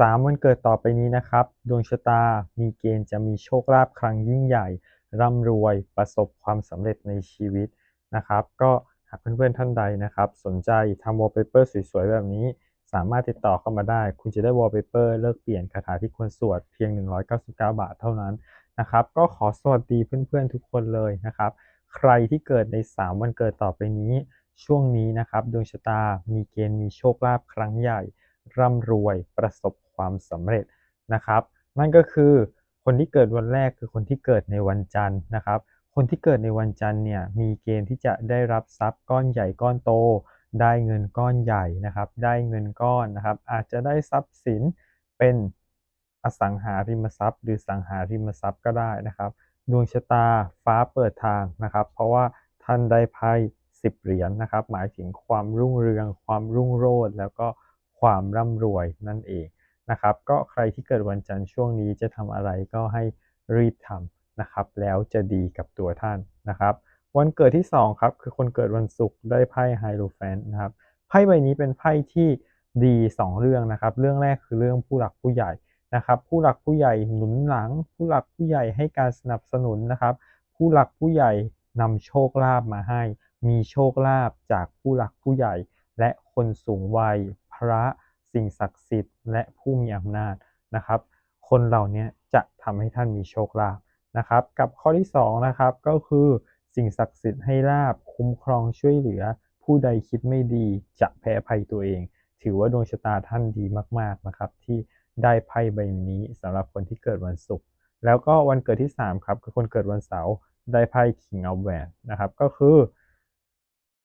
สามวันเกิดต่อไปนี้นะครับ ดวงชะตามีเกณฑ์จะมีโชคลาภครั้งยิ่งใหญ่ ร่ำรวยประสบความสำเร็จในชีวิตนะครับ ก็หากเพื่อนๆท่านใดนะครับ สนใจทำวอลเปเปอร์สวยๆ แบบนี้ สามารถติดต่อเข้ามาได้ คุณจะได้วอลเปเปอร์เลิกเปลี่ยนคาถาที่ควรสวดเพียง 199 บาทเท่านั้นนะครับ ก็ขอสวัสดีเพื่อนๆทุกคนเลยนะครับ ใครที่เกิดใน 3 วันเกิดต่อไปนี้ ช่วงนี้นะครับ ดวงชะตามีเกณฑ์มีโชคลาภครั้งใหญ่ร่ำรวยประสบ ความสำเร็จนะครับ นั่นก็คือคนที่เกิดวันแรกคือคนที่เกิดในวันจันทร์นะครับ คนที่เกิดในวันจันทร์เนี่ยมีเกณฑ์ที่จะได้รับทรัพย์ก้อนใหญ่ก้อนโต ได้เงินก้อนใหญ่นะครับ ได้เงินก้อนนะครับ อาจจะได้ทรัพย์สินเป็นอสังหาริมทรัพย์ หรือสังหาริมทรัพย์ก็ได้นะครับดวงชะตาฟ้าเปิดทางนะครับ เพราะว่าท่านได้ไพ่สิบเหรียญนะครับ หมายถึงความรุ่งเรือง ความรุ่งโรจน์แล้วก็ความร่ำรวยนั่นเอง นะครับ ก็ใครที่เกิดวันจันทร์ช่วงนี้จะทำอะไรก็ให้รีบทำนะครับ แล้วจะดีกับตัวท่านนะครับ วันเกิดที่ 2 ครับ คือคนเกิดวันศุกร์ได้ไพ่ไฮโลแฟนนะครับไพ่ใบนี้เป็นไพ่ที่ดี 2 เรื่องนะครับ เรื่องแรกคือเรื่องผู้หลักผู้ใหญ่นะครับ ผู้หลักผู้ใหญ่หนุนหลัง ผู้หลักผู้ใหญ่ให้การสนับสนุนนะครับ ผู้หลักผู้ใหญ่นำโชคลาภมาให้ มีโชคลาภจากผู้หลักผู้ใหญ่ และคนสูงวัยพระ สิ่งศักดิ์สิทธิ์ และผู้มีอำนาจนะครับ คนเหล่านี้จะทำให้ท่านมีโชคลาภนะครับ กับข้อที่2นะครับก็คือสิ่งศักดิ์สิทธิ์ให้ลาบคุ้มครองช่วยเหลือ ผู้ใดคิดไม่ดีจะแพ้ภัยตัวเอง ถือว่าดวงชะตาท่านดีมากๆนะครับที่ได้ไพ่ใบนี้สำหรับคนที่เกิดวันศุกร์แล้วก็วันเกิดที่ 3 ครับคือคนเกิดวันเสาร์ได้ไพ่ King of w a n นะครับก็คือ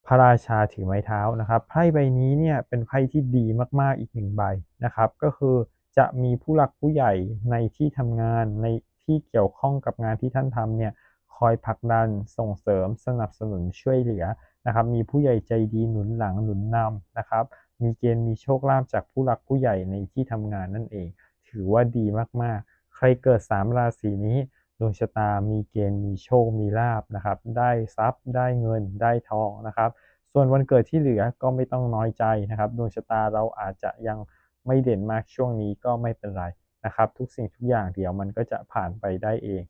พระราชาถือไม้เท้านะครับไพ่ใบนี้เนี่ยเป็นไพ่ที่ดีมากๆอีกหนึ่งใบนะครับก็คือจะมีผู้หลักผู้ใหญ่ในที่ทำงานในที่เกี่ยวข้องกับงานที่ท่านทำเนี่ยคอยผลักดันส่งเสริมสนับสนุนช่วยเหลือนะครับมีผู้ใหญ่ใจดีหนุนหลังหนุนนำนะครับมีเกณฑ์มีโชคลาภจากผู้หลักผู้ใหญ่ในที่ทำงานนั่นเอง ถือว่าดีมากๆ ใครเกิด 3 ราศีนี้ ดวงชะตามีเกณฑ์มีโชคมีลาบนะครับ ได้ทรัพย์ได้เงินได้ทองนะครับ ส่วนวันเกิดที่เหลือก็ไม่ต้องน้อยใจนะครับ ดวงชะตาเราอาจจะยังไม่เด่นมากช่วงนี้ก็ไม่เป็นไรนะครับ ทุกสิ่งทุกอย่างเดี๋ยวมันก็จะผ่านไปได้เอง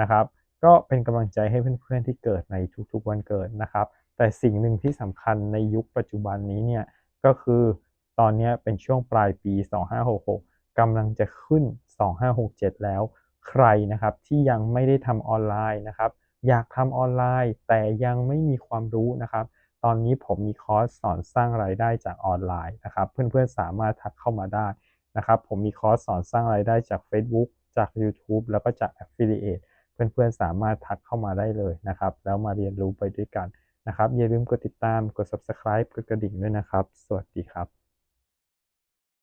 นะครับ ก็เป็นกำลังใจให้เพื่อนๆที่เกิดในทุกๆวันเกิดนะครับ แต่สิ่งหนึ่งที่สำคัญในยุคปัจจุบันนี้เนี่ยก็คือตอนนี้เป็นช่วงปลายปี 2566กำลังจะขึ้น 2567 แล้ว ใครนะครับที่ยังไม่ได้ทำออนไลน์นะครับ อยากทำออนไลน์แต่ยังไม่มีความรู้นะครับ ตอนนี้ผมมีคอร์สสอนสร้างรายได้จากออนไลน์นะครับ เพื่อนๆสามารถทักเข้ามาได้นะครับ ผมมีคอร์สสอนสร้างรายได้จาก Facebook จาก YouTube แล้วก็จาก Affiliate เพื่อนๆสามารถทักเข้ามาได้เลยนะครับ แล้วมาเรียนรู้ไปด้วยกันนะครับ อย่าลืมกดติดตามกด Subscribe กดกระดิ่งด้วยนะครับ สวัสดีครับ